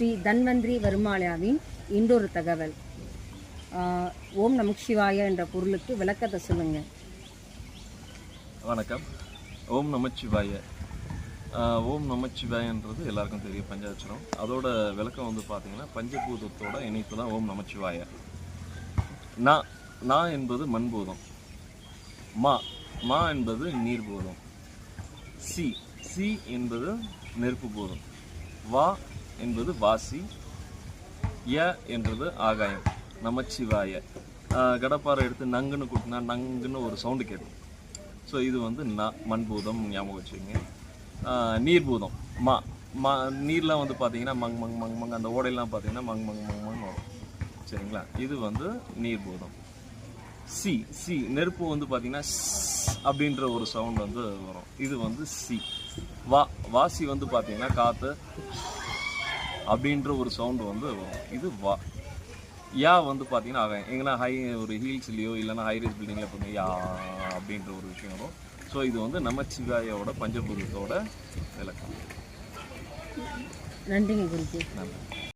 ஸ்ரீ தன்வந்திரி வருமாலயாவின் இன்னொரு தகவல். ஓம் நமக் சிவாய என்ற பொருளுக்கு விளக்கத்தை சொல்லுங்க. வணக்கம். ஓம் நமச்சிவாய ஓம் நமச்சிவாயன்றது எல்லாருக்கும் தெரியும் பஞ்சாட்சரம். அதோட விளக்கம் வந்து பார்த்தீங்கன்னா பஞ்சபூதத்தோட இணைப்பு தான் ஓம் நமச்சிவாய நான் நா என்பது மண்பூதம். மா மா என்பது நீர்பூதம். சி சி என்பது நெருப்பு பூதம். வா என்பது வாசி ய என்றது ஆகாயம். நமச்சிவாய கடப்பாறை எடுத்து நங்குன்னு கூட்டினா நங்குன்னு ஒரு சவுண்டு கேட்கும். ஸோ இது வந்து ந மண்பூதம் ஞாபகம் வச்சுக்கோங்க. நீர்பூதம் மா மா நீர்லாம் வந்து பார்த்தீங்கன்னா மங் மங் மங் மங் அந்த ஓடையெல்லாம் பார்த்தீங்கன்னா மங் மங் மங் மங் வரும். சரிங்களா? இது வந்து நீர்பூதம் சி சி நெருப்பு வந்து பார்த்தீங்கன்னா அப்படின்ற ஒரு சவுண்ட் வந்து வரும். இது வந்து சி வா வாசி வந்து பார்த்தீங்கன்னா காற்று அப்படின்ற ஒரு சவுண்டு வந்து வரும் இது வா யா வந்து பார்த்தீங்கன்னா ஆகாயம் எங்கன்னா ஹை ஒரு ஹீல்ஸ்லேயோ இல்லைன்னா ஹைரேஸ் பில்டிங்கில் போய் யா அப்படின்ற ஒரு விஷயம் வரும். ஸோ இது வந்து நமச்சிவாயோட பஞ்சபூதத்தோட விளக்கம். நன்றிங்க குருஜி. நன்றி.